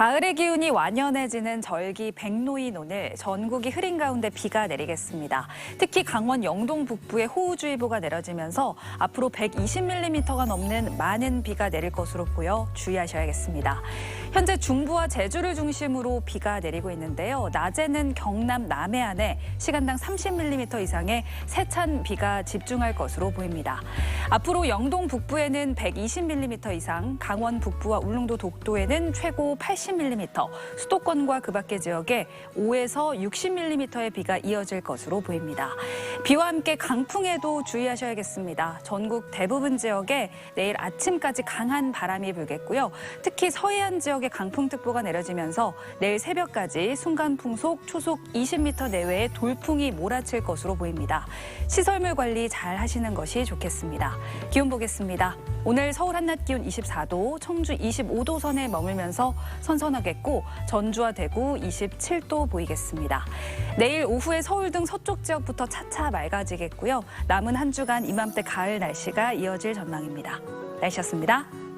가을의 기운이 완연해지는 절기 백로인 오늘 전국이 흐린 가운데 비가 내리겠습니다. 특히 강원 영동 북부에 호우주의보가 내려지면서 앞으로 120mm가 넘는 많은 비가 내릴 것으로 보여 주의하셔야겠습니다. 현재 중부와 제주를 중심으로 비가 내리고 있는데요. 낮에는 경남 남해안에 시간당 30mm 이상의 세찬 비가 집중할 것으로 보입니다. 앞으로 영동 북부에는 120mm 이상, 강원 북부와 울릉도 독도에는 최고 80mm, 수도권과 그 밖의 지역에 5에서 60mm의 비가 이어질 것으로 보입니다. 비와 함께 강풍에도 주의하셔야겠습니다. 전국 대부분 지역에 내일 아침까지 강한 바람이 불겠고요. 특히 서해안 지역에 강풍특보가 내려지면서 내일 새벽까지 순간 풍속 초속 20m 내외의 돌풍이 몰아칠 것으로 보입니다. 시설물 관리 잘 하시는 것이 좋겠습니다. 기온 보겠습니다. 오늘 서울 한낮 기온 24도, 청주 25도 선에 머물면서 선선하겠고 전주와 대구 27도 보이겠습니다. 내일 오후에 서울 등 서쪽 지역부터 차차 맑아지겠고요. 남은 한 주간 이맘때 가을 날씨가 이어질 전망입니다. 날씨였습니다.